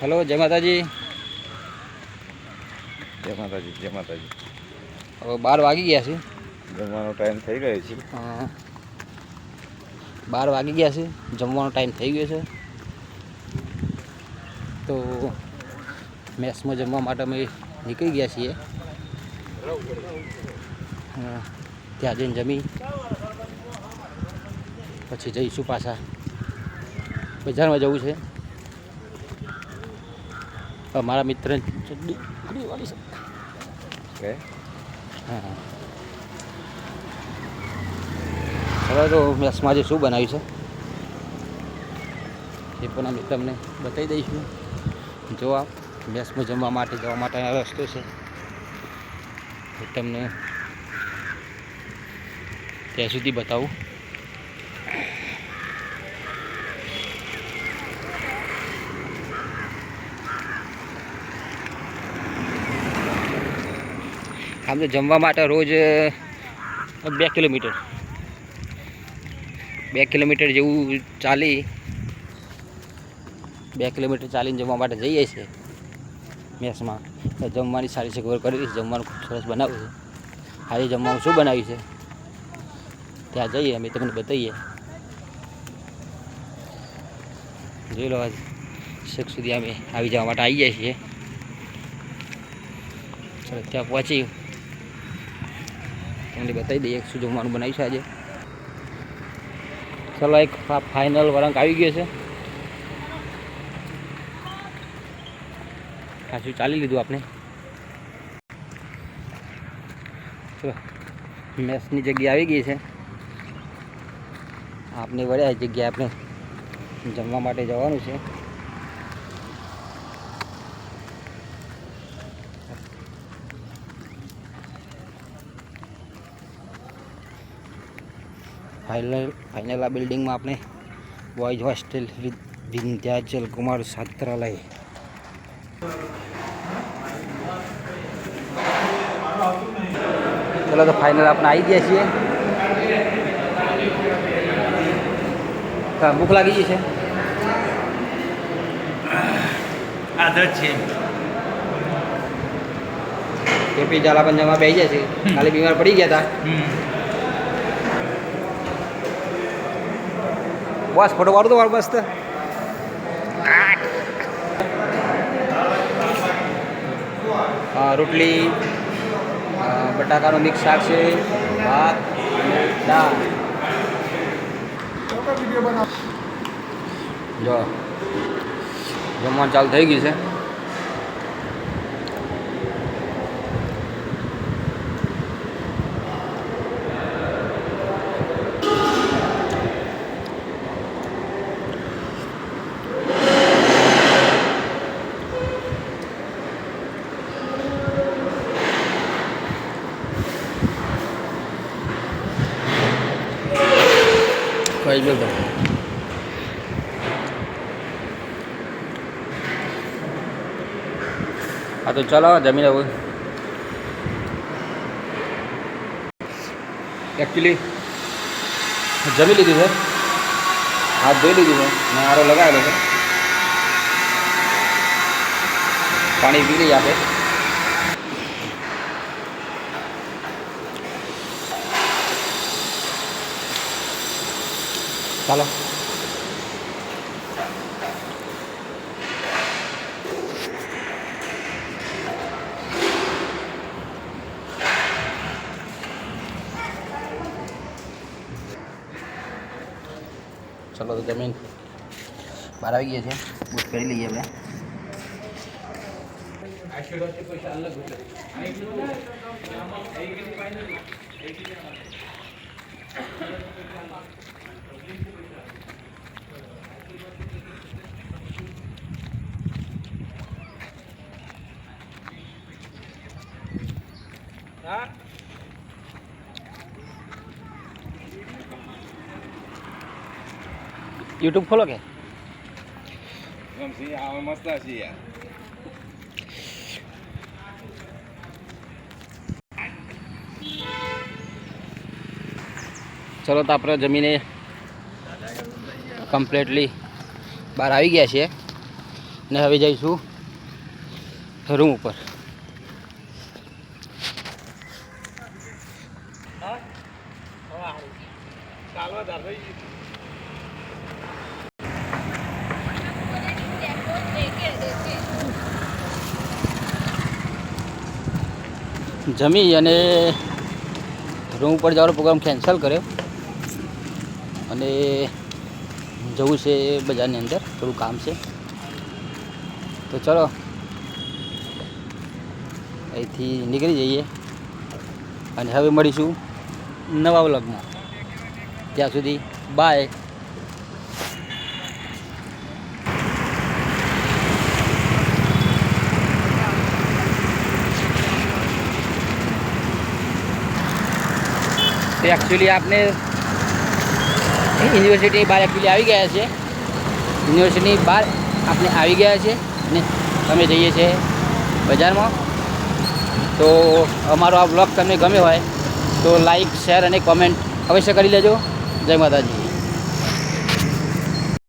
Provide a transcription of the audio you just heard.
Hello જય માતાજી. જય માતાજી જય માતાજી. હવે બાર વાગી ગયા છે. જમવાનો ટાઈમ થઈ ગયો છે. બાર વાગી ગયા છે જમવાનો ટાઈમ થઈ ગયો છે. તો મેસમાં જમવા માટે અમે નીકળી ગયા છીએ. ત્યાં જઈને જમી. પછી જઈશું પાછા બજારમાં જવું છે. મારા મિત્ર હવે તો મેસમાં આજે શું બનાવ્યું છે? એ પણ અમે તમને બતાવી દઈશું. જો આપ મેસમાં જમવા માટે જવા માટેનો રસ્તો છે. એ તમને ત્યાં સુધી બતાવું. આમ તો જમવા માટે રોજ બે કિલોમીટર. બે કિલોમીટર જેવું ચાલી, બે કિલોમીટર ચાલીને જમવા માટે જઈએ છીએ મેસમાં. જમવાની સારી સગવડ કરી છે, જમવાનું ખૂબ સરસ બનાવ્યું છે. આજે જમવાનું શું બનાવ્યું છે? ત્યાં જઈએ અમે, તમને બતાવીએ. જોઈ લો શેક સુધી અમે આવી જવા માટે આવી જાય છીએ. ચાલો, ત્યાં પહોંચી. તમને બતાવી દઈએ શું જમવાનું બનાવી છે આજે. ચલો, એક ફાઇનલ વળાંક આવી ગયો છે. ખાસું ચાલી લીધું આપણે? ચલો, મેસની જગ્યા આવી ગઈ છે. આપને વળ્યા જગ્યાએ આપણે જમવા માટે જવાનું છે. ફાઇનલ ફાઇનલ આ બિલ્ડિંગમાં આપણે boys hostel with Vindhyachal Kumar છાત્રાલય ચલો તો ફાઇનલ આપણે આવી ગયા છીએ. ભૂખ લાગી ગઈ છે. આદત છે. કેપી ઝાલા પંજાબમાં બેસી જાય છે. ખાલી બીમાર પડી ગયા હતા બસ ફોટો પાડું તો મારું મસ્ત અ, રોટલી બટાકાનું મિક્સ શાક છે ભાત અને દાળ જો જમવાનું ચાલુ થઈ ગયું છે કઈ ગયો તો. હા, તો ચાલો જમીન હવે એકચ્યુઅલી જમી લીધું છે. હાથ ધોઈ લીધું છે. મેં આરો લગાવેલો છે. પાણી પી લઈએ આપણે. ચાલો ચલો તો જમીન. બહાર આવી ગયા છે. બુક કરી લઈએ આપણે યુટ્યુબ ખોલો કે? ચલો તો આપણે જમીને કમ્પ્લીટલી બહાર આવી ગયા છીએ. ને હવે જઈશું રૂમ ઉપર. જમી અને રૂમ ઉપર જવાનો પ્રોગ્રામ કેન્સલ કર્યો. અને જવું છે બજારની અંદર, થોડું કામ છે. તો ચલો, અહીંથી નીકળી જઈએ. અને હવે મળીશું નવા વ્લોગમાં ત્યાં સુધી બાય તો એકચ્યુઅલી આપને યુનિવર્સિટી બહાર એકચ્યુઅલી આવી ગયા છે. યુનિવર્સિટીની બહાર આપણે આવી ગયા છે ને અમે જઈએ છીએ બજારમાં. તો અમારો આ બ્લોગ તમને ગમ્યો હોય તો લાઈક શેર અને કોમેન્ટ અવશ્ય કરી લેજો. જય માતાજી.